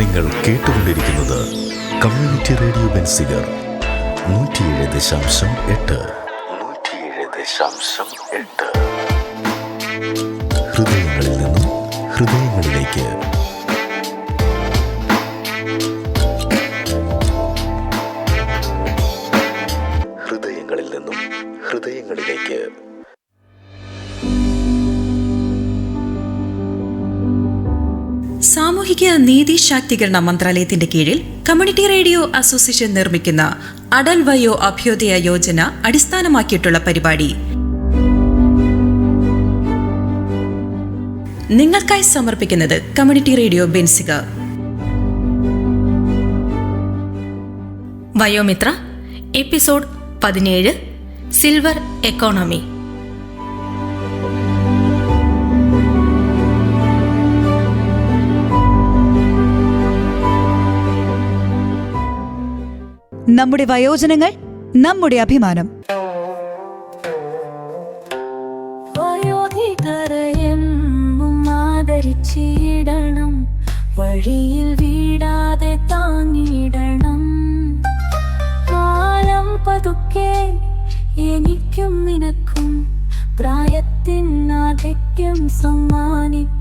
നിങ്ങൾ കേട്ടുകൊണ്ടിരിക്കുന്നത് community radio Benziger നൂറ്റിയേഴ് ദശാംശം എട്ട്. ഹൃദയങ്ങളിൽ നിന്നും ഹൃദയങ്ങളിലേക്ക് സാമൂഹിക നീതി ശാക്തീകരണ മന്ത്രാലയത്തിന്റെ കീഴിൽ കമ്മ്യൂണിറ്റി റേഡിയോ അസോസിയേഷൻ നിർമ്മിക്കുന്ന അടൽ വയോ അഭ്യോദയ യോജന അടിസ്ഥാനമാക്കിയിട്ടുള്ള പരിപാടി. നിങ്ങൾക്കായി സമർപ്പിക്കുന്നത് കമ്മ്യൂണിറ്റി റേഡിയോ ബെൻസിക. വയോമിത്ര എപ്പിസോഡ് പതിനേഴ് സിൽവർ എക്കോണമി. നമ്മുടെ വയോജനങ്ങൾ നമ്മുടെ അഭിമാനം. ആദരിച്ചിടണം. വഴിയിൽ വീടാതെ താങ്ങിടണം കാലം പതുക്കെ എനിക്കും നിനക്കും പ്രായത്തിനാധിക്യം സമ്മാനിക്കും.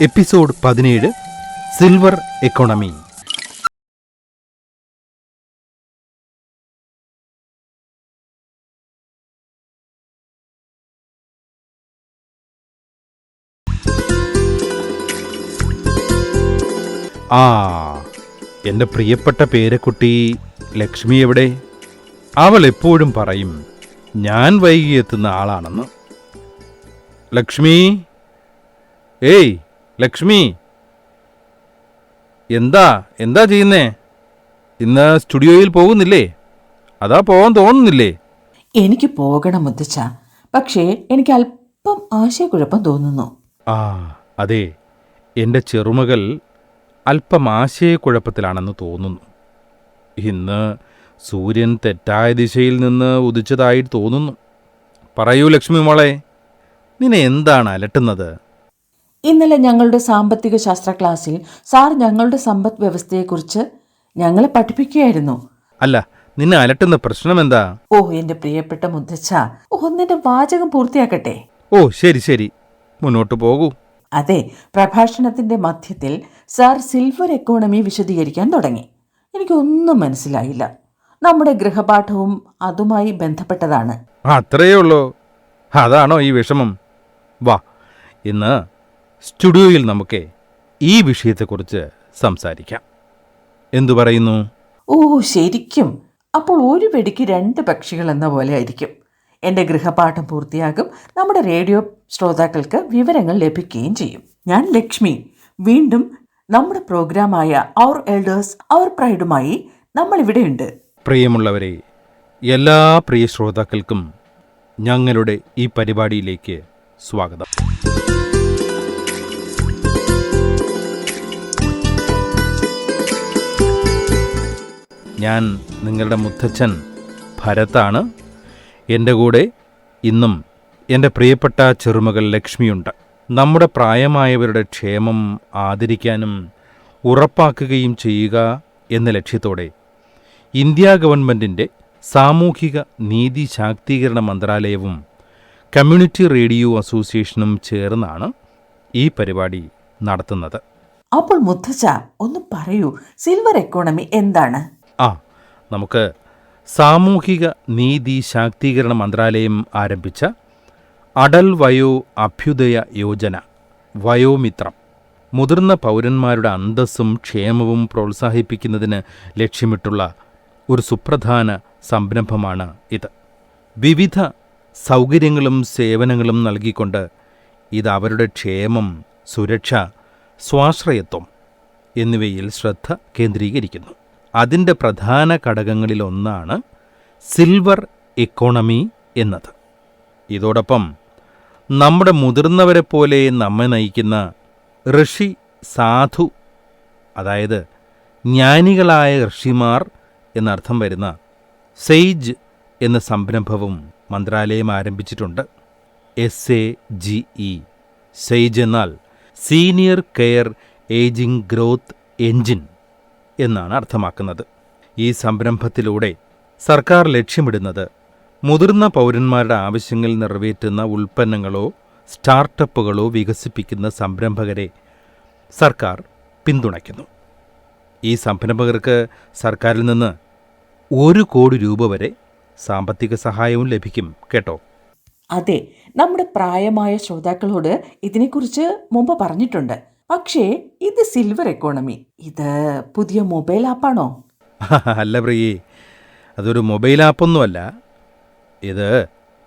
എപ്പിസോഡ് പതിനേഴ് സിൽവർ എക്കോണമി. ആ എന്റെ പ്രിയപ്പെട്ട പേരക്കുട്ടി ലക്ഷ്മി എവിടെ? അവൾ എപ്പോഴും പറയും ഞാൻ വൈകി എത്തുന്ന ആളാണെന്ന്. ലക്ഷ്മി? ഏയ് ലക്ഷ്മി. എന്താ എന്താ ചെയ്യുന്നേ? ഇന്ന് സ്റ്റുഡിയോയിൽ പോകുന്നില്ലേ? അതാ പോകാൻ തോന്നുന്നില്ലേ? എനിക്ക് പോകണം മുത്തച്ഛ. പക്ഷേ എനിക്ക് അല്പം ആശയക്കുഴപ്പം തോന്നുന്നു. ആ അതെ. എന്റെ ചെറുമകൾ അല്പം ആശയക്കുഴപ്പത്തിലാണെന്ന് തോന്നുന്നു. ഇന്ന് സൂര്യൻ തെറ്റായ ദിശയിൽ നിന്ന് ഉദിച്ചതായി തോന്നുന്നു. പറയൂ ലക്ഷ്മി മോളെ നിന്നെ എന്താണ് അലട്ടുന്നത്? ഇന്നലെ ഞങ്ങളുടെ സാമ്പത്തിക ശാസ്ത്ര ക്ലാസ്സിൽ സാർ ഞങ്ങളുടെ സമ്പദ് വ്യവസ്ഥയെക്കുറിച്ച് ഞങ്ങളെ പഠിപ്പിക്കുകയായിരുന്നു. അല്ല നിന്നെ അലട്ടുന്ന പ്രശ്നം എന്താ ഓ എന്റെ പ്രിയപ്പെട്ട മുത്തച്ഛ ഒന്നിന്റെ വാചകം പൂർത്തിയാക്കട്ടെ? ഓ ശരി ശരി. മുന്നോട്ട് പോകൂ. അതെ പ്രഭാഷണത്തിന്റെ മധ്യത്തിൽ സാർ സിൽവർ എക്കോണമി വിശദീകരിക്കാൻ തുടങ്ങി. എനിക്കൊന്നും മനസ്സിലായില്ല. നമ്മുടെ ഗൃഹപാഠവും അതുമായി ബന്ധപ്പെട്ടതാണ്. അത്രയേ ഉള്ളൂ. അതാണോ ഈ വിഷമം? വാ ഇന്ന് സ്റ്റുഡിയോയിൽ നമുക്ക് ഈ വിഷയത്തെക്കുറിച്ച് സംസാരിക്കാം. എന്തു പറയുന്നു? ഓ ശരിക്കും. അപ്പോൾ ഒരു വെടിക്ക് രണ്ട് പക്ഷികൾ എന്ന പോലെ ആയിരിക്കും. എന്റെ ഗൃഹപാഠം പൂർത്തിയാകും. നമ്മുടെ റേഡിയോ ശ്രോതാക്കൾക്ക് വിവരങ്ങൾ ലഭിക്കുകയും ചെയ്യും. ഞാൻ ലക്ഷ്മി. വീണ്ടും നമ്മുടെ പ്രോഗ്രാമായ അവർ എൽഡേഴ്സ് അവർ പ്രൈഡുമായി നമ്മൾ ഇവിടെയുണ്ട് പ്രിയമുള്ളവരെ എല്ലാ പ്രിയ ശ്രോതാക്കൾക്കും ഞങ്ങളുടെ ഈ പരിപാടിയിലേക്ക് സ്വാഗതം. ഞാൻ നിങ്ങളുടെ മുത്തച്ഛൻ ഭരതാണ്. എന്റെ കൂടെ ഇന്നും എന്റെ പ്രിയപ്പെട്ട ചെറുമകൾ ലക്ഷ്മിയുണ്ട്. നമ്മുടെ പ്രായമായവരുടെ ക്ഷേമം ആദരിക്കാനും ഉറപ്പാക്കുകയും ചെയ്യുക എന്ന ലക്ഷ്യത്തോടെ ഇന്ത്യ ഗവൺമെന്റിന്റെ സാമൂഹിക നീതി ശാക്തീകരണ മന്ത്രാലയവും കമ്മ്യൂണിറ്റി റേഡിയോ അസോസിയേഷനും ചേർന്നാണ് ഈ പരിപാടി നടത്തുന്നത്. അപ്പോൾ മുത്തച്ഛ ഒന്ന് പറയൂ സിൽവർ എക്കോണമി എന്താണ്? ആ നമുക്ക് സാമൂഹിക നീതി ശാക്തീകരണ മന്ത്രാലയം ആരംഭിച്ച അടൽ വയോ അഭ്യുദയ യോജന വയോമിത്രം. മുതിർന്ന പൗരന്മാരുടെ അന്തസ്സും ക്ഷേമവും പ്രോത്സാഹിപ്പിക്കുന്നതിന് ലക്ഷ്യമിട്ടുള്ള ഒരു സുപ്രധാന സംരംഭമാണ് ഇത്. വിവിധ സൗകര്യങ്ങളും സേവനങ്ങളും നൽകിക്കൊണ്ട് ഇത് അവരുടെ ക്ഷേമം സുരക്ഷ സ്വാശ്രയത്വം എന്നിവയിൽ ശ്രദ്ധ കേന്ദ്രീകരിക്കുന്നു. അതിന്റെ പ്രധാന ഘടകങ്ങളിലൊന്നാണ് സിൽവർ എക്കോണമി എന്നത്. ഇതോടൊപ്പം നമ്മുടെ മുതിർന്നവരെ പോലെ നമ്മെ നയിക്കുന്ന ഋഷി സാധു അതായത് ജ്ഞാനികളായ ഋഷിമാർ എന്നർത്ഥം വരുന്ന സെയ്ജ് എന്ന സംരംഭവും മന്ത്രാലയം ആരംഭിച്ചിട്ടുണ്ട്. S A G E SAGE എന്നാൽ senior care ageing growth engine. എന്നാണ് അർത്ഥമാക്കുന്നത്. ഈ സംരംഭത്തിലൂടെ സർക്കാർ ലക്ഷ്യമിടുന്നത് മുതിർന്ന പൗരന്മാരുടെ ആവശ്യങ്ങൾ നിറവേറ്റുന്ന ഉൽപ്പന്നങ്ങളോ സ്റ്റാർട്ടപ്പുകളോ വികസിപ്പിക്കുന്ന സംരംഭകരെ സർക്കാർ പിന്തുണയ്ക്കുന്നു. ഈ സംരംഭകർക്ക് സർക്കാരിൽ നിന്ന് ഒരു കോടി രൂപ വരെ സാമ്പത്തിക സഹായവും ലഭിക്കും കേട്ടോ. അതെ നമ്മുടെ പ്രായമായ ശ്രോതാക്കളോട് ഇതിനെക്കുറിച്ച് മുമ്പ് പറഞ്ഞിട്ടുണ്ട്. പക്ഷേ ഇത് സിൽവർ എക്കോണമി ഇത് പുതിയ മൊബൈൽ ആപ്പാണോ അല്ല പ്രിയേ അതൊരു മൊബൈൽ ആപ്പൊന്നുമല്ല ഇത്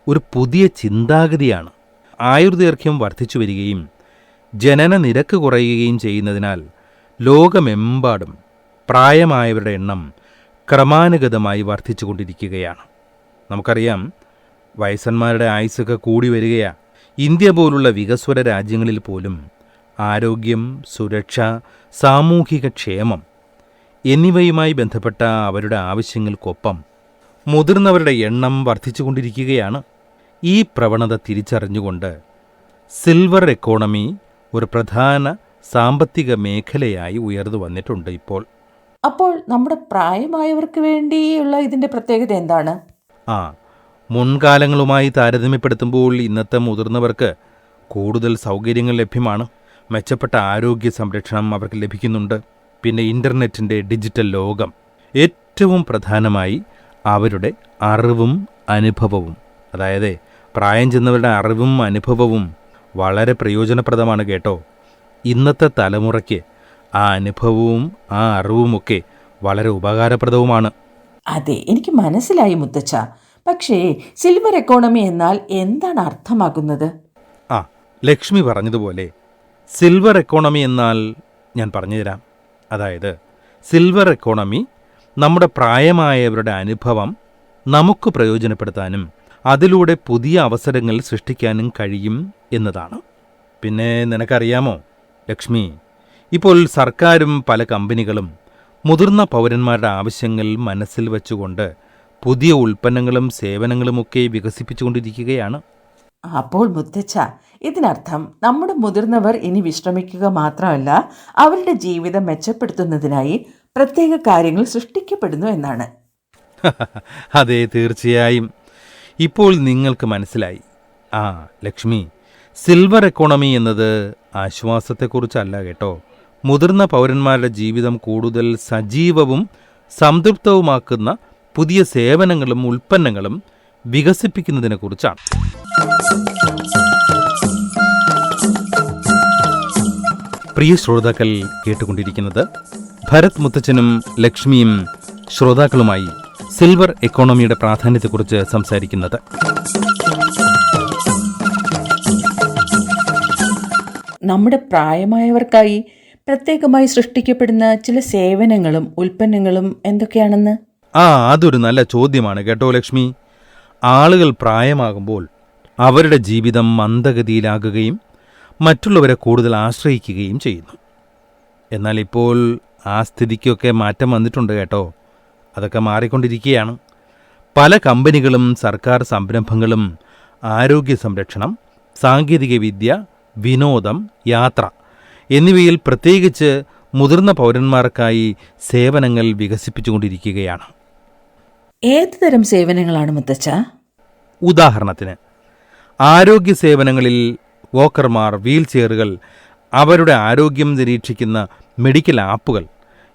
ഒരു പുതിയ ചിന്താഗതിയാണ്. ആയുർദൈർഘ്യം വർദ്ധിച്ചു വരികയും ജനന നിരക്ക് കുറയുകയും ചെയ്യുന്നതിനാൽ ലോകമെമ്പാടും പ്രായമായവരുടെ എണ്ണം ക്രമാനുഗതമായി വർദ്ധിച്ചുകൊണ്ടിരിക്കുകയാണ്. നമുക്കറിയാം വയസ്സന്മാരുടെ ആയുസ്സൊക്കെ കൂടി വരികയാണ് ഇന്ത്യ പോലുള്ള വികസ്വര രാജ്യങ്ങളിൽ പോലും ആരോഗ്യം സുരക്ഷ സാമൂഹിക ക്ഷേമം എന്നിവയുമായി ബന്ധപ്പെട്ട അവരുടെ ആവശ്യങ്ങൾക്കൊപ്പം മുതിർന്നവരുടെ എണ്ണം വർദ്ധിച്ചുകൊണ്ടിരിക്കുകയാണ്. ഈ പ്രവണത തിരിച്ചറിഞ്ഞുകൊണ്ട് സിൽവർ എക്കോണമി ഒരു പ്രധാന സാമ്പത്തിക മേഖലയായി ഉയർന്നു വന്നിട്ടുണ്ട് ഇപ്പോൾ. അപ്പോൾ നമ്മുടെ പ്രായമായവർക്ക് വേണ്ടിയുള്ള ഇതിന്റെ പ്രത്യേകത എന്താണ്? ആ മുൻകാലങ്ങളുമായി താരതമ്യപ്പെടുത്തുമ്പോൾ ഇന്നത്തെ മുതിർന്നവർക്ക് കൂടുതൽ സൗകര്യങ്ങൾ ലഭ്യമാണ്. മെച്ചപ്പെട്ട ആരോഗ്യ സംരക്ഷണം അവർക്ക് ലഭിക്കുന്നുണ്ട്. പിന്നെ ഇന്റർനെറ്റിന്റെ ഡിജിറ്റൽ ലോകം ഏറ്റവും പ്രധാനമായി അവരുടെ അറിവും അനുഭവവും അതായത് പ്രായം ചെന്നവരുടെ അറിവും അനുഭവവും വളരെ പ്രയോജനപ്രദമാണ് കേട്ടോ. ഇന്നത്തെ തലമുറയ്ക്ക് ആ അനുഭവവും ആ അറിവുമൊക്കെ വളരെ ഉപകാരപ്രദവുമാണ്. അതെ എനിക്ക് മനസ്സിലായി മുത്തച്ഛ. പക്ഷേ സിൽവർ എക്കോണമി എന്നാൽ എന്താണ് അർത്ഥമാക്കുന്നത്? ആ ലക്ഷ്മി പറഞ്ഞതുപോലെ സിൽവർ എക്കോണമി എന്നാൽ ഞാൻ പറഞ്ഞുതരാം. അതായത് സിൽവർ എക്കോണമി നമ്മുടെ പ്രായമായവരുടെ അനുഭവം നമുക്ക് പ്രയോജനപ്പെടുത്താനും അതിലൂടെ പുതിയ അവസരങ്ങൾ സൃഷ്ടിക്കാനും കഴിയും എന്നതാണ്. പിന്നെ നിനക്കറിയാമോ ലക്ഷ്മി? ഇപ്പോൾ സർക്കാരും പല കമ്പനികളും മുതിർന്ന പൗരന്മാരുടെ ആവശ്യങ്ങൾ മനസ്സിൽ വെച്ചുകൊണ്ട് പുതിയ ഉൽപ്പന്നങ്ങളും സേവനങ്ങളുമൊക്കെ വികസിപ്പിച്ചുകൊണ്ടിരിക്കുകയാണ്. അപ്പോൾ മുത്തച്ഛ ഇതിനർത്ഥം നമ്മുടെ മുതിർന്നവർ ഇനി വിശ്രമിക്കുക മാത്രമല്ല അവരുടെ ജീവിതം മെച്ചപ്പെടുത്തുന്നതിനായി പ്രത്യേക കാര്യങ്ങൾ സൃഷ്ടിക്കപ്പെടുന്നു എന്നാണ്. അതെ തീർച്ചയായും. ഇപ്പോൾ നിങ്ങൾക്ക് മനസ്സിലായി. ആ ലക്ഷ്മി സിൽവർ എക്കോണമി എന്നത് ആശ്വാസത്തെക്കുറിച്ചല്ല കേട്ടോ. മുതിർന്ന പൗരന്മാരുടെ ജീവിതം കൂടുതൽ സജീവവും സംതൃപ്തവുമാക്കുന്ന പുതിയ സേവനങ്ങളും ഉൽപ്പന്നങ്ങളും വികസിപ്പിക്കുന്നതിനെക്കുറിച്ചാണ്. പ്രിയ ശ്രോതാക്കൾ കേട്ടുകൊണ്ടിരിക്കുന്നത് ഭരത് മുത്തച്ഛനും ലക്ഷ്മിയും ശ്രോതാക്കളുമായി സിൽവർ എക്കോണമിയുടെ പ്രാധാന്യത്തെക്കുറിച്ച് സംസാരിക്കുന്നത്. നമ്മുടെ പ്രായമായവർക്കായി പ്രത്യേകമായി സൃഷ്ടിക്കപ്പെടുന്ന ചില സേവനങ്ങളും ഉൽപ്പന്നങ്ങളും എന്തൊക്കെയാണെന്ന്? ആ അതൊരു നല്ല ചോദ്യമാണ് കേട്ടോ ലക്ഷ്മി. ആളുകൾ പ്രായമാകുമ്പോൾ അവരുടെ ജീവിതം മന്ദഗതിയിലാകുകയും മറ്റുള്ളവരെ കൂടുതൽ ആശ്രയിക്കുകയും ചെയ്യുന്നു. എന്നാൽ ഇപ്പോൾ ആ സ്ഥിതിക്കൊക്കെ മാറ്റം വന്നിട്ടുണ്ട് കേട്ടോ. അതൊക്കെ മാറിക്കൊണ്ടിരിക്കുകയാണ്. പല കമ്പനികളും സർക്കാർ സംരംഭങ്ങളും ആരോഗ്യ സംരക്ഷണം സാങ്കേതികവിദ്യ വിനോദം യാത്ര എന്നിവയിൽ പ്രത്യേകിച്ച് മുതിർന്ന പൗരന്മാർക്കായി സേവനങ്ങൾ വികസിപ്പിച്ചുകൊണ്ടിരിക്കുകയാണ്. ഏത് തരം സേവനങ്ങളാണ് മുത്തച്ഛ? ഉദാഹരണത്തിന് ആരോഗ്യ സേവനങ്ങളിൽ വോക്കർമാർ വീൽ ചെയറുകൾ അവരുടെ ആരോഗ്യം നിരീക്ഷിക്കുന്ന മെഡിക്കൽ ആപ്പുകൾ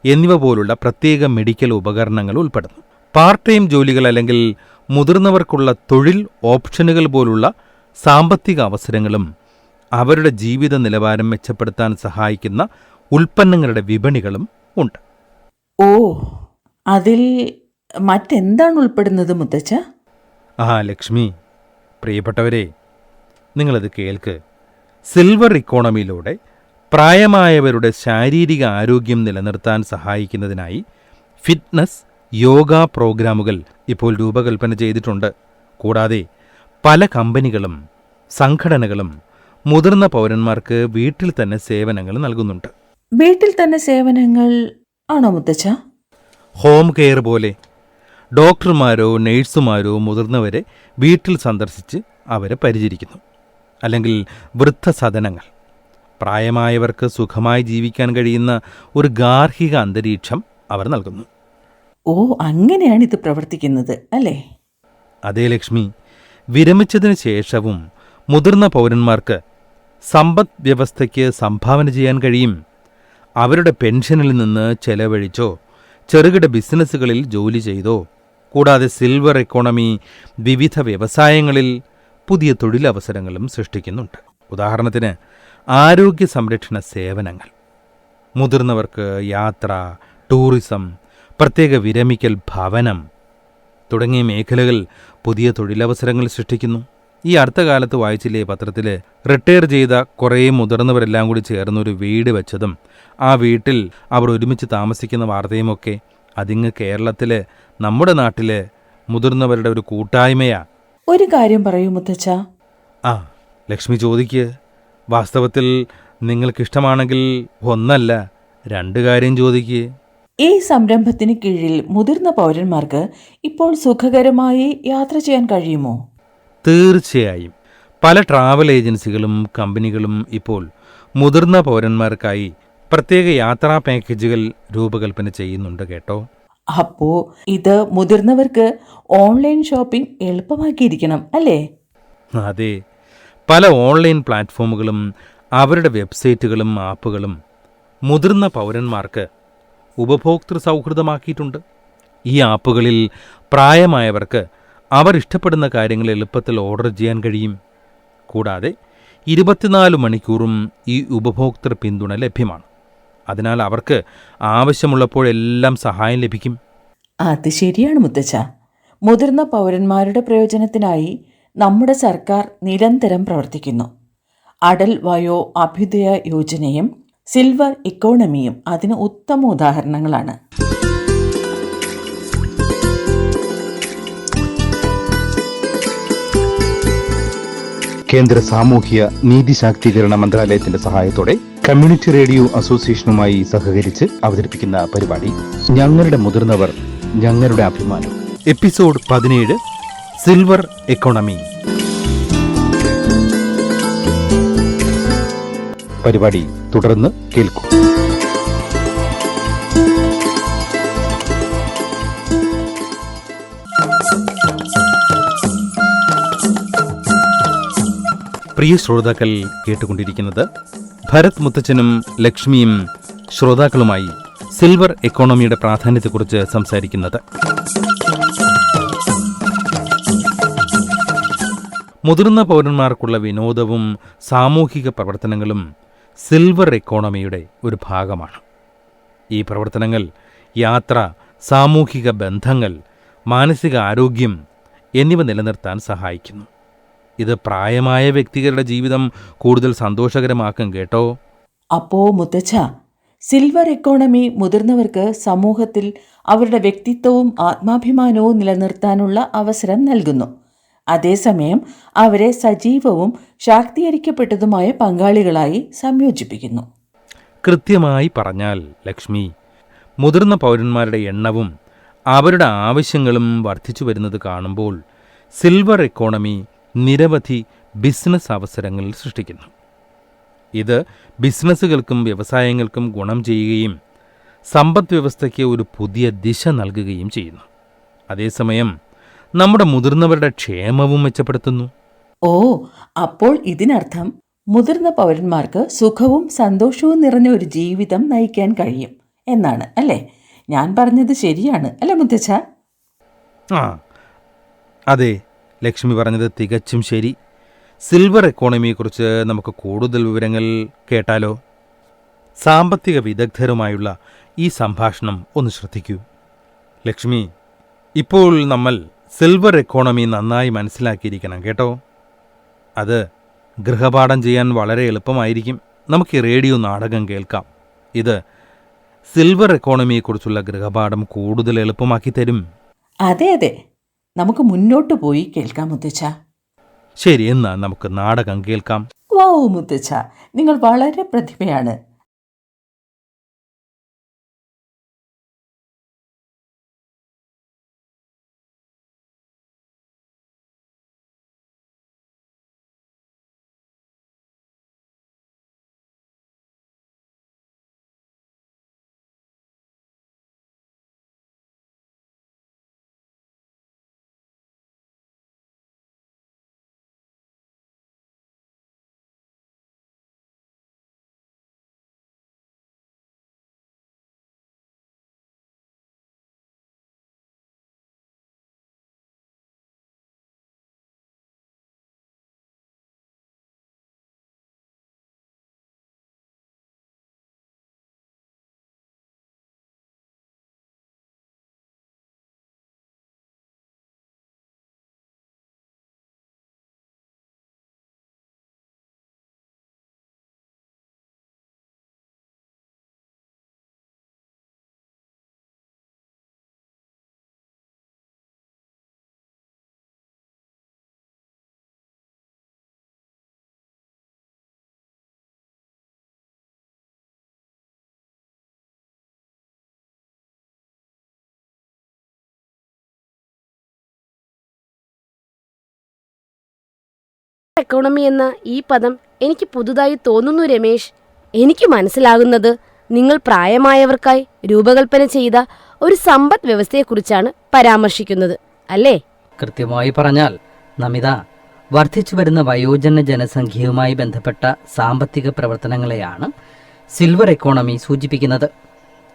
എന്നിവ പോലുള്ള പ്രത്യേക മെഡിക്കൽ ഉപകരണങ്ങൾ ഉൾപ്പെടുന്നു. പാർട്ട് ടൈം ജോലികൾ അല്ലെങ്കിൽ മുതിർന്നവർക്കുള്ള തൊഴിൽ ഓപ്ഷനുകൾ പോലുള്ള സാമ്പത്തിക അവസരങ്ങളും അവരുടെ ജീവിത നിലവാരം മെച്ചപ്പെടുത്താൻ സഹായിക്കുന്ന ഉൽപ്പന്നങ്ങളുടെ വിപണികളും ഉണ്ട്. ഓ അതിൽ മറ്റെന്താണ് ഉൾപ്പെടുന്നത് മുത്തച്ഛ? ആ ലക്ഷ്മി പ്രിയപ്പെട്ടവരെ നിങ്ങളത് കേൾക്ക്. സിൽവർ ഇക്കോണമിയിലൂടെ പ്രായമായവരുടെ ശാരീരിക ആരോഗ്യം നിലനിർത്താൻ സഹായിക്കുന്നതിനായി ഫിറ്റ്നസ് യോഗ പ്രോഗ്രാമുകൾ ഇപ്പോൾ രൂപകൽപ്പന ചെയ്തിട്ടുണ്ട്. കൂടാതെ പല കമ്പനികളും സംഘടനകളും മുതിർന്ന പൗരന്മാർക്ക് വീട്ടിൽ തന്നെ സേവനങ്ങൾ നൽകുന്നുണ്ട്. വീട്ടിൽ തന്നെ സേവനങ്ങൾ ആണോ മുത്തച്ഛ? ഹോം കെയർ പോലെ ഡോക്ടർമാരോ നേഴ്സുമാരോ മുതിർന്നവരെ വീട്ടിൽ സന്ദർശിച്ച് അവരെ പരിചരിക്കുന്നു. അല്ലെങ്കിൽ വൃദ്ധസദനങ്ങൾ. പ്രായമായവർക്ക് സുഖമായി ജീവിക്കാൻ കഴിയുന്ന ഒരു ഗാർഹിക അന്തരീക്ഷം അവർ നൽകുന്നു. ഓ അങ്ങനെയാണ് ഇത് പ്രവർത്തിക്കുന്നത് അല്ലേ? അതേ ലക്ഷ്മി വിരമിച്ചതിന് ശേഷവും മുതിർന്ന പൗരന്മാർക്ക് സമ്പദ് വ്യവസ്ഥയ്ക്ക് സംഭാവന ചെയ്യാൻ കഴിയും. അവരുടെ പെൻഷനിൽ നിന്ന് ചെലവഴിച്ചോ ചെറുകിട ബിസിനസ്സുകളിൽ ജോലി ചെയ്തോ കൂടാതെ സിൽവർ എക്കോണമി വിവിധ വ്യവസായങ്ങളിൽ പുതിയ തൊഴിലവസരങ്ങളും സൃഷ്ടിക്കുന്നുണ്ട്. ഉദാഹരണത്തിന് ആരോഗ്യ സംരക്ഷണ സേവനങ്ങൾ. മുതിർന്നവർക്ക് യാത്ര ടൂറിസം പ്രത്യേക വിരമിക്കൽ ഭവനം തുടങ്ങിയ മേഖലകൾ പുതിയ തൊഴിലവസരങ്ങൾ സൃഷ്ടിക്കുന്നു. ഈ അടുത്ത കാലത്ത് വായിച്ചില്ലേ പത്രത്തിൽ റിട്ടയർ ചെയ്ത കുറേ മുതിർന്നവരെല്ലാം കൂടി ചേർന്ന് ഒരു വീട് വെച്ചതും ആ വീട്ടിൽ അവർ ഒരുമിച്ച് താമസിക്കുന്ന വാർത്തയുമൊക്കെ അതിങ്ങ് കേരളത്തിൽ നമ്മുടെ നാട്ടിൽ മുതിർന്നവരുടെ ഒരു കൂട്ടായ്മയാ. ഒരു കാര്യം പറയൂ മുത്തച്ഛ. ആ ലക്ഷ്മി ചോദിക്ക്. വാസ്തവത്തിൽ നിങ്ങൾക്കിഷ്ടമാണെങ്കിൽ ഒന്നല്ല രണ്ട് കാര്യം ചോദിക്ക്. ഈ സംരംഭത്തിന് കീഴിൽ മുതിർന്ന പൗരന്മാർക്ക് ഇപ്പോൾ സുഖകരമായി യാത്ര ചെയ്യാൻ കഴിയുമോ? തീർച്ചയായും. പല ട്രാവൽ ഏജൻസികളും കമ്പനികളും ഇപ്പോൾ മുതിർന്ന പൗരന്മാർക്കായി പ്രത്യേക യാത്രാ പാക്കേജുകൾ രൂപകൽപ്പന ചെയ്യുന്നുണ്ട് കേട്ടോ. അപ്പോ ഇത് മുതിർന്നവർക്ക് ഓൺലൈൻ ഷോപ്പിംഗ് എളുപ്പമാക്കിയിരിക്കണം അല്ലേ? അതെ. പല ഓൺലൈൻ പ്ലാറ്റ്ഫോമുകളും അവരുടെ വെബ്സൈറ്റുകളും ആപ്പുകളും മുതിർന്ന പൗരന്മാർക്ക് ഉപഭോക്തൃ സൗഹൃദമാക്കിയിട്ടുണ്ട്. ഈ ആപ്പുകളിൽ പ്രായമായവർക്ക് അവർ ഇഷ്ടപ്പെടുന്ന കാര്യങ്ങൾ എളുപ്പത്തിൽ ഓർഡർ ചെയ്യാൻ കഴിയും. കൂടാതെ ഇരുപത്തിനാല് മണിക്കൂറും ഈ ഉപഭോക്തൃ പിന്തുണ ലഭ്യമാണ്. അതിനാൽ അവർക്ക് ആവശ്യമുള്ളപ്പോഴെല്ലാം സഹായം ലഭിക്കും. അത് ശരിയാണ് മുത്തച്ഛ. മുതിർന്ന പൗരന്മാരുടെ പ്രയോജനത്തിനായി നമ്മുടെ സർക്കാർ നിരന്തരം പ്രവർത്തിക്കുന്നു. അടൽ വയോ അഭ്യുദയ യോജനയും സിൽവർ ഇക്കോണമിയും അതിന് ഉത്തമ ഉദാഹരണങ്ങളാണ്. കേന്ദ്ര സാമൂഹ്യ നീതി ശാക്തീകരണ മന്ത്രാലയത്തിന്റെ സഹായത്തോടെ കമ്മ്യൂണിറ്റി റേഡിയോ അസോസിയേഷനുമായി സഹകരിച്ച് അവതരിപ്പിക്കുന്ന പരിപാടി ഞങ്ങളുടെ മുതിർന്നവർ ഞങ്ങളുടെ അഭിമാനം. എപ്പിസോഡ് പതിനേഴ് സിൽവർ എക്കോണമി. പരിപാടി തുടർന്ന് കേൾക്കൂ. പ്രിയ ശ്രോതാക്കൾ കേട്ടുകൊണ്ടിരിക്കുന്നത് ഭരത് മുത്തച്ഛനും ലക്ഷ്മിയും ശ്രോതാക്കളുമായി സിൽവർ എക്കോണമിയുടെ പ്രാധാന്യത്തെക്കുറിച്ച് സംസാരിക്കുന്നത്. മുതിർന്ന പൗരന്മാർക്കുള്ള വിനോദവും സാമൂഹിക പ്രവർത്തനങ്ങളും സിൽവർ എക്കോണമിയുടെ ഒരു ഭാഗമാണ്. ഈ പ്രവർത്തനങ്ങൾ യാത്ര സാമൂഹിക ബന്ധങ്ങൾ മാനസിക ആരോഗ്യം എന്നിവ നിലനിർത്താൻ സഹായിക്കുന്നു. ഇത് പ്രായമായ വ്യക്തികളുടെ ജീവിതം കൂടുതൽ സന്തോഷകരമാക്കും കേട്ടോ. അപ്പോ മുത്തച്ഛ സിൽവർ എക്കോണമി മുതിർന്നവർക്ക് സമൂഹത്തിൽ അവരുടെ വ്യക്തിത്വവും ആത്മാഭിമാനവും നിലനിർത്താനുള്ള അവസരം നൽകുന്നു. അതേസമയം അവരെ സജീവവും ശാക്തീകരിക്കപ്പെട്ടതുമായ പങ്കാളികളായി സംയോജിപ്പിക്കുന്നു. കൃത്യമായി പറഞ്ഞാൽ ലക്ഷ്മി മുതിർന്ന പൗരന്മാരുടെ എണ്ണവും അവരുടെ ആവശ്യങ്ങളും വർദ്ധിച്ചു വരുന്നത് കാണുമ്പോൾ സിൽവർ എക്കോണമി നിരവധി ബിസിനസ് അവസരങ്ങൾ സൃഷ്ടിക്കുന്നു. ഇത് ബിസിനസ്സുകൾക്കും വ്യവസായങ്ങൾക്കും ഗുണം ചെയ്യുകയും സമ്പദ് വ്യവസ്ഥയ്ക്ക് ഒരു പുതിയ ദിശ നൽകുകയും ചെയ്യുന്നു. അതേസമയം നമ്മുടെ മുതിർന്നവരുടെ ക്ഷേമവും മെച്ചപ്പെടുത്തുന്നു. ഓ അപ്പോൾ ഇതിനർത്ഥം മുതിർന്ന പൗരന്മാർക്ക് സുഖവും സന്തോഷവും നിറഞ്ഞ ഒരു ജീവിതം നയിക്കാൻ കഴിയും എന്നാണ് അല്ലേ? ഞാൻ പറഞ്ഞത് ശരിയാണ് അല്ലേ മുത്തച്ഛ? ആ അതെ. ലക്ഷ്മി പറഞ്ഞത് തികച്ചും ശരി. സിൽവർ എക്കോണമിയെക്കുറിച്ച് നമുക്ക് കൂടുതൽ വിവരങ്ങൾ കേട്ടാലോ? സാമ്പത്തിക വിദഗ്ധരുമായുള്ള ഈ സംഭാഷണം ഒന്ന് ശ്രദ്ധിക്കൂ. ലക്ഷ്മി ഇപ്പോൾ നമ്മൾ സിൽവർ എക്കോണമി നന്നായി മനസ്സിലാക്കിയിരിക്കണം കേട്ടോ. അത് ഗൃഹപാഠം ചെയ്യാൻ വളരെ എളുപ്പമായിരിക്കും. നമുക്ക് റേഡിയോ നാടകം കേൾക്കാം. ഇത് സിൽവർ എക്കോണമിയെക്കുറിച്ചുള്ള ഗൃഹപാഠം കൂടുതൽ എളുപ്പമാക്കി തരും. അതെ അതെ. നമുക്ക് മുന്നോട്ട് പോയി കേൾക്കാം മുത്തച്ഛ. ശരി എന്നാ നമുക്ക് നാടകം കേൾക്കാം. വൗ മുത്തച്ഛ നിങ്ങൾ വളരെ പ്രതിഭയാണ്. എക്കോണമി എന്ന ഈ പദം എനിക്ക് പുതുതായി തോന്നുന്നു രമേശ്. എനിക്ക് മനസ്സിലാകുന്നത് നിങ്ങൾ പ്രായമായവർക്കായി രൂപകൽപ്പന ചെയ്ത ഒരു സമ്പദ് വ്യവസ്ഥയെക്കുറിച്ചാണ് പരാമർശിക്കുന്നത് അല്ലേ? കൃത്യമായി പറഞ്ഞാൽ നമിത വർദ്ധിച്ചു വരുന്ന വയോജന ജനസംഖ്യയുമായി ബന്ധപ്പെട്ട സാമ്പത്തിക പ്രവർത്തനങ്ങളെയാണ് സിൽവർ എക്കോണമി സൂചിപ്പിക്കുന്നത്.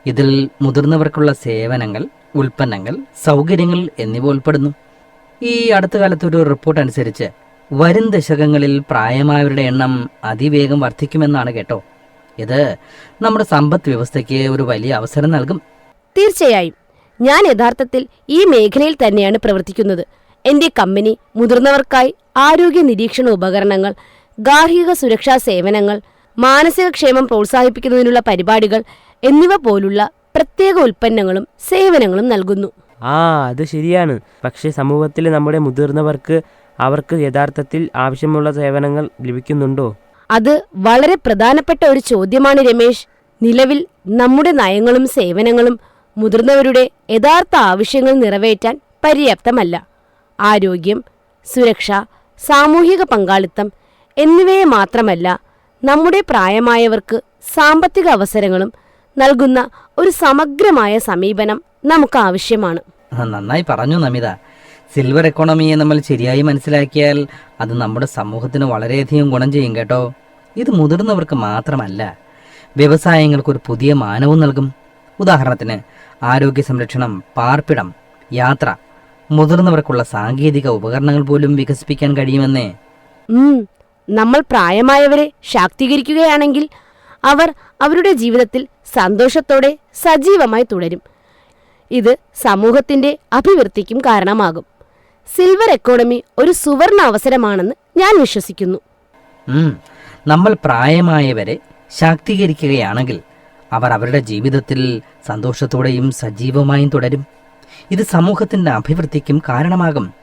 ഇതിൽ മുതിർന്നവർക്കുള്ള സേവനങ്ങൾ ഉൽപ്പന്നങ്ങൾ സൗകര്യങ്ങൾ എന്നിവ ഉൾപ്പെടുന്നു. ഈ അടുത്ത കാലത്തൊരു റിപ്പോർട്ട് അനുസരിച്ച് വരും ദശകങ്ങളിൽ പ്രായമായവരുടെ എണ്ണം അതിവേഗം വർദ്ധിക്കുമെന്നാണ് കേട്ടോ. ഇത് നമ്മുടെ സമ്പദ് വ്യവസ്ഥയ്ക്ക് ഒരു വലിയ അവസരം നൽകും. തീർച്ചയായും. ഞാൻ യഥാർത്ഥത്തിൽ ഈ മേഖലയിൽ തന്നെയാണ് പ്രവർത്തിക്കുന്നത്. എന്റെ കമ്പനി മുതിർന്നവർക്കായി ആരോഗ്യ നിരീക്ഷണ ഉപകരണങ്ങൾ ഗാർഹിക സുരക്ഷാ സേവനങ്ങൾ മാനസിക ക്ഷേമം പ്രോത്സാഹിപ്പിക്കുന്നതിനുള്ള പരിപാടികൾ എന്നിവ പോലുള്ള പ്രത്യേക ഉൽപ്പന്നങ്ങളും സേവനങ്ങളും നൽകുന്നു. ആ അത് ശരിയാണ്. പക്ഷേ സമൂഹത്തിൽ നമ്മുടെ മുതിർന്നവർക്ക് അവർക്ക് യഥാർത്ഥത്തിൽ ആവശ്യമുള്ള സേവനങ്ങൾ ലഭിക്കുന്നുണ്ടോ? അത് വളരെ പ്രധാനപ്പെട്ട ഒരു ചോദ്യമാണ് രമേശ്. നിലവിൽ നമ്മുടെ നയങ്ങളും സേവനങ്ങളും മുതിർന്നവരുടെ യഥാർത്ഥ ആവശ്യങ്ങൾ നിറവേറ്റാൻ പര്യാപ്തമല്ല. ആരോഗ്യം സുരക്ഷ സാമൂഹിക പങ്കാളിത്തം എന്നിവയെ മാത്രമല്ല നമ്മുടെ പ്രായമായവർക്ക് സാമ്പത്തിക അവസരങ്ങളും നൽകുന്ന ഒരു സമഗ്രമായ സമീപനം നമുക്ക് ആവശ്യമാണ്. നന്നായി പറഞ്ഞു നമിത. സിൽവർ എക്കോണമിയെ നമ്മൾ ശരിയായി മനസ്സിലാക്കിയാൽ അത് നമ്മുടെ സമൂഹത്തിന് വളരെയധികം ഗുണം ചെയ്യും കേട്ടോ. ഇത് മുതിർന്നവർക്ക് മാത്രമല്ല വ്യവസായങ്ങൾക്ക് ഒരു പുതിയ മാനവും നൽകും. ഉദാഹരണത്തിന് ആരോഗ്യ സംരക്ഷണം പാർപ്പിടം യാത്ര മുതിർന്നവർക്കുള്ള സാങ്കേതിക ഉപകരണങ്ങൾ പോലും വികസിപ്പിക്കാൻ കഴിയുമെന്നേ. നമ്മൾ പ്രായമായവരെ ശാക്തീകരിക്കുകയാണെങ്കിൽ അവർ അവരുടെ ജീവിതത്തിൽ സന്തോഷത്തോടെ സജീവമായി തുടരും. ഇത് സമൂഹത്തിന്റെ അഭിവൃദ്ധിക്കും കാരണമാകും. സിൽവർ എക്കോണമി ഒരു സുവർണ അവസരമാണെന്ന് ഞാൻ വിശ്വസിക്കുന്നു. നമ്മൾ പ്രായമായവരെ ശാക്തീകരിക്കുകയാണെങ്കിൽ അവർ അവരുടെ ജീവിതത്തിൽ സന്തോഷത്തോടെയും സജീവമായും തുടരും. ഇത് സമൂഹത്തിന്റെ അഭിവൃദ്ധിക്കും കാരണമാകും.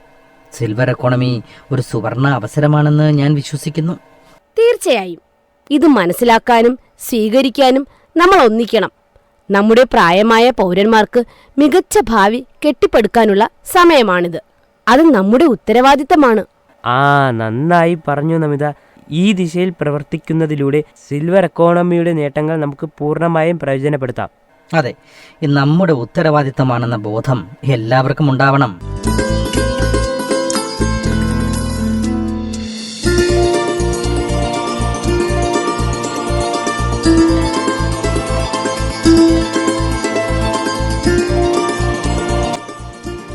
സിൽവർ എക്കോണമി ഒരു സുവർണ അവസരമാണെന്ന് ഞാൻ വിശ്വസിക്കുന്നു. തീർച്ചയായും. ഇത് മനസ്സിലാക്കാനും സ്വീകരിക്കാനും നമ്മൾ ഒന്നിക്കണം. നമ്മുടെ പ്രായമായ പൗരന്മാർക്ക് മികച്ച ഭാവി കെട്ടിപ്പടുക്കാനുള്ള സമയമാണിത്. അത് നമ്മുടെ ഉത്തരവാദിത്തമാണ്. ആ നന്നായി പറഞ്ഞു നമിത. ഈ ദിശയിൽ പ്രവർത്തിക്കുന്നതിലൂടെ സിൽവർ എക്കോണമിയുടെ നേട്ടങ്ങൾ നമുക്ക് പൂർണമായും പ്രയോജനപ്പെടുത്താം. അതെ നമ്മുടെ ഉത്തരവാദിത്തമാണെന്ന ബോധം എല്ലാവർക്കും ഉണ്ടാവണം.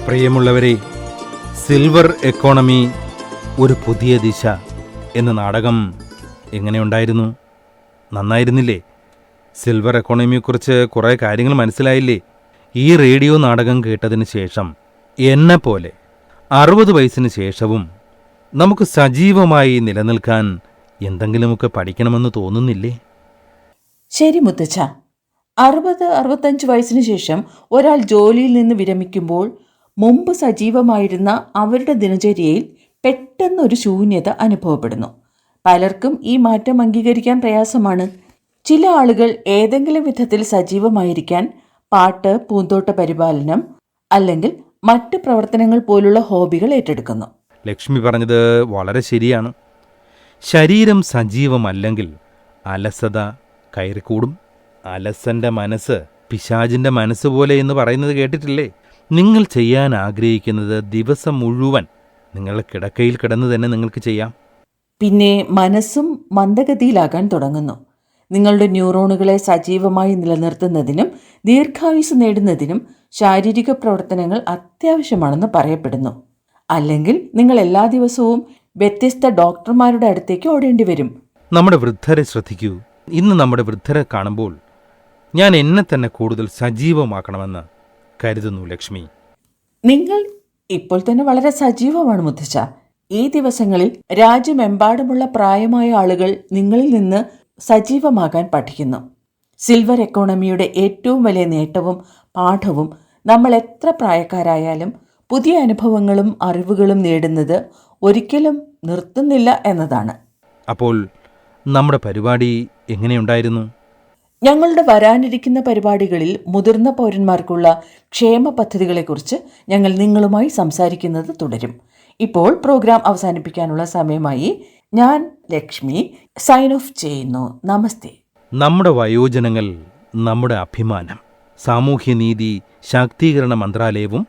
പ്രിയമുള്ളവരെ സിൽവർ എക്കോണമി ഒരു പുതിയ ദിശ എന്ന നാടകം എങ്ങനെയുണ്ടായിരുന്നു? നന്നായിരുന്നില്ലേ? സിൽവർ എക്കോണമിയെക്കുറിച്ച് കുറേ കാര്യങ്ങൾ മനസ്സിലായില്ലേ? ഈ റേഡിയോ നാടകം കേട്ടതിന് ശേഷം എന്നെപ്പോലെ അറുപത് വയസ്സിന് ശേഷവും നമുക്ക് സജീവമായി നിലനിൽക്കാൻ എന്തെങ്കിലുമൊക്കെ പഠിക്കണമെന്ന് തോന്നുന്നില്ലേ? ശരി മുത്തച്ഛ. അറുപത് അറുപത്തഞ്ച് വയസ്സിന് ശേഷം ഒരാൾ ജോലിയിൽ നിന്ന് വിരമിക്കുമ്പോൾ മുമ്പ് സജീവമായിരുന്ന അവരുടെ ദിനചര്യയിൽ പെട്ടെന്നൊരു ശൂന്യത അനുഭവപ്പെടുന്നു. പലർക്കും ഈ മാറ്റം അംഗീകരിക്കാൻ പ്രയാസമാണ്. ചില ആളുകൾ ഏതെങ്കിലും വിധത്തിൽ സജീവമായിരിക്കാൻ പാട്ട് പൂന്തോട്ട പരിപാലനം അല്ലെങ്കിൽ മറ്റ് പ്രവർത്തനങ്ങൾ പോലുള്ള ഹോബികൾ ഏറ്റെടുക്കുന്നു. ലക്ഷ്മി പറഞ്ഞത് വളരെ ശരിയാണ്. ശരീരം സജീവമല്ലെങ്കിൽ അലസത കയറിക്കൂടും. അലസന്റെ മനസ്സ് പിശാജിന്റെ മനസ്സ് പോലെ എന്ന് പറയുന്നത് കേട്ടിട്ടില്ലേ? നിങ്ങൾ ചെയ്യാൻ ആഗ്രഹിക്കുന്നത് ദിവസം മുഴുവൻ നിങ്ങളുടെ കിടക്കയിൽ കിടന്ന് തന്നെ നിങ്ങൾക്ക് ചെയ്യാം. പിന്നെ മനസ്സും മന്ദഗതിയിലാകാൻ തുടങ്ങുന്നു. നിങ്ങളുടെ ന്യൂറോണുകളെ സജീവമായി നിലനിർത്തുന്നതിനും ദീർഘായുസ് നേടുന്നതിനും ശാരീരിക പ്രവർത്തനങ്ങൾ അത്യാവശ്യമാണെന്ന് പറയപ്പെടുന്നു. അല്ലെങ്കിൽ നിങ്ങൾ എല്ലാ ദിവസവും വ്യത്യസ്ത ഡോക്ടർമാരുടെ അടുത്തേക്ക് ഓടേണ്ടി വരും. നമ്മുടെ വൃദ്ധരെ ശ്രദ്ധിക്കൂ. ഇന്ന് നമ്മുടെ വൃദ്ധരെ കാണുമ്പോൾ ഞാൻ എന്നെ തന്നെ കൂടുതൽ സജീവമാക്കണമെന്ന് കരുതുന്നു ലക്ഷ്മി. നിങ്ങൾ ഇപ്പോൾ തന്നെ വളരെ സജീവമാണ് മുത്തച്ഛ. ഈ ദിവസങ്ങളിൽ രാജ്യമെമ്പാടുമുള്ള പ്രായമായ ആളുകൾ നിങ്ങളിൽ നിന്ന് സജീവമാകാൻ പഠിക്കുന്നു. സിൽവർ എക്കോണമിയുടെ ഏറ്റവും വലിയ നേട്ടവും പാഠവും നമ്മൾ എത്ര പ്രായക്കാരായാലും പുതിയ അനുഭവങ്ങളും അറിവുകളും നേടുന്നത് ഒരിക്കലും നിർത്തുന്നില്ല എന്നതാണ്. അപ്പോൾ നമ്മുടെ പരിപാടി എങ്ങനെയുണ്ടായിരുന്നു ഞങ്ങളുടെ വരാനിരിക്കുന്ന പരിപാടികളിൽ മുതിർന്ന പൗരന്മാർക്കുള്ള ക്ഷേമ പദ്ധതികളെക്കുറിച്ച് ഞങ്ങൾ നിങ്ങളുമായി സംസാരിക്കുന്നത് തുടരും. ഇപ്പോൾ പ്രോഗ്രാം അവസാനിപ്പിക്കാനുള്ള സമയമായി ഞാൻ ലക്ഷ്മി സൈൻ ഓഫ് ചെയ്യുന്നു. നമസ്തേ. നമ്മുടെ വയോജനങ്ങൾ നമ്മുടെ അഭിമാനം സാമൂഹ്യനീതി ശാക്തീകരണ മന്ത്രാലയവും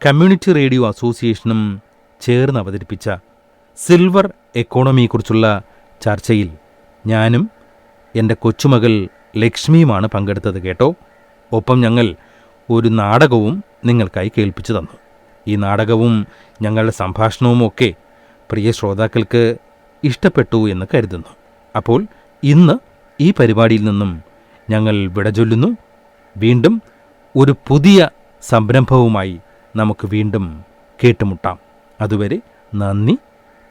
കമ്മ്യൂണിറ്റി റേഡിയോ അസോസിയേഷനും ചേർന്ന് അവതരിപ്പിച്ച സിൽവർ എക്കോണമിയെക്കുറിച്ചുള്ള ചർച്ചയിൽ ഞാനും എന്റെ കൊച്ചുമകൾ ലക്ഷ്മിയുമാണ് പങ്കെടുത്തത് കേട്ടോ. ഒപ്പം ഞങ്ങൾ ഒരു നാടകവും നിങ്ങൾക്കായി കേൾപ്പിച്ചു തന്നു. ഈ നാടകവും ഞങ്ങളുടെ സംഭാഷണവും ഒക്കെ പ്രിയ ശ്രോതാക്കൾക്ക് ഇഷ്ടപ്പെട്ടു എന്ന് കരുതുന്നു. അപ്പോൾ ഇന്ന് ഈ പരിപാടിയിൽ നിന്നും ഞങ്ങൾ വിട ചൊല്ലുന്നു. വീണ്ടും ഒരു പുതിയ സംരംഭവുമായി നമുക്ക് വീണ്ടും കേട്ടുമുട്ടാം. അതുവരെ നന്ദി.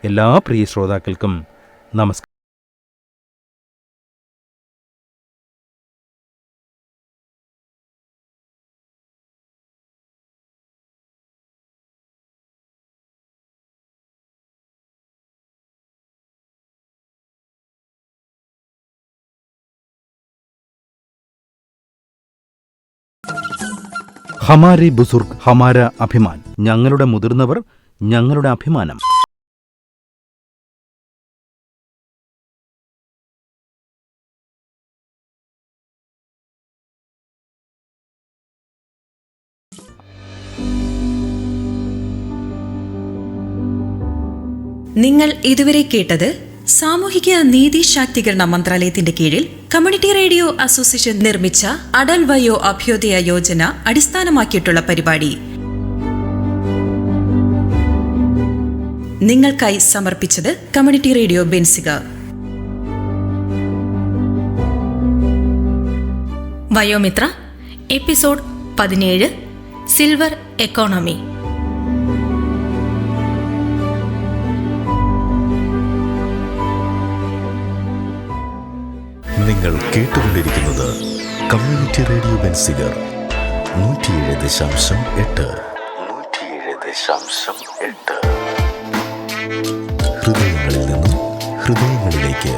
എല്ലാ പ്രിയ ശ്രോതാക്കൾക്കും നമസ്കാരം. ഹമാരെ ബുസുർഗ് ഹമാര അഭിമാൻ. ഞങ്ങളുടെ മുതിർന്നവർ ഞങ്ങളുടെ അഭിമാനം. നിങ്ങൾ ഇതുവരെ കേട്ടത് സാമൂഹിക നീതി ശാക്തീകരണ മന്ത്രാലയത്തിന്റെ കീഴിൽ കമ്മ്യൂണിറ്റി റേഡിയോ അസോസിയേഷൻ നിർമ്മിച്ച അടൽ വയോ അഭ്യോദയ യോജന അടിസ്ഥാനമാക്കിയിട്ടുള്ള പരിപാടി. നിങ്ങൾക്കായി സമർപ്പിച്ചത് കമ്മ്യൂണിറ്റി റേഡിയോ ബെൻസിക. വയോമിത്ര എപ്പിസോഡ് പതിനേഴ് സിൽവർ എക്കോണമി. നിങ്ങൾ കേട്ടുകൊണ്ടിരിക്കുന്നത് കമ്മ്യൂണിറ്റി റേഡിയോ ബെൻസിഗർ നൂറ്റിയേഴ് ദശാംശം എട്ട്. നൂറ്റിയേഴ് ദശാംശം എട്ട്. ഹൃദയങ്ങളിൽ നിന്നും ഹൃദയങ്ങളിലേക്ക്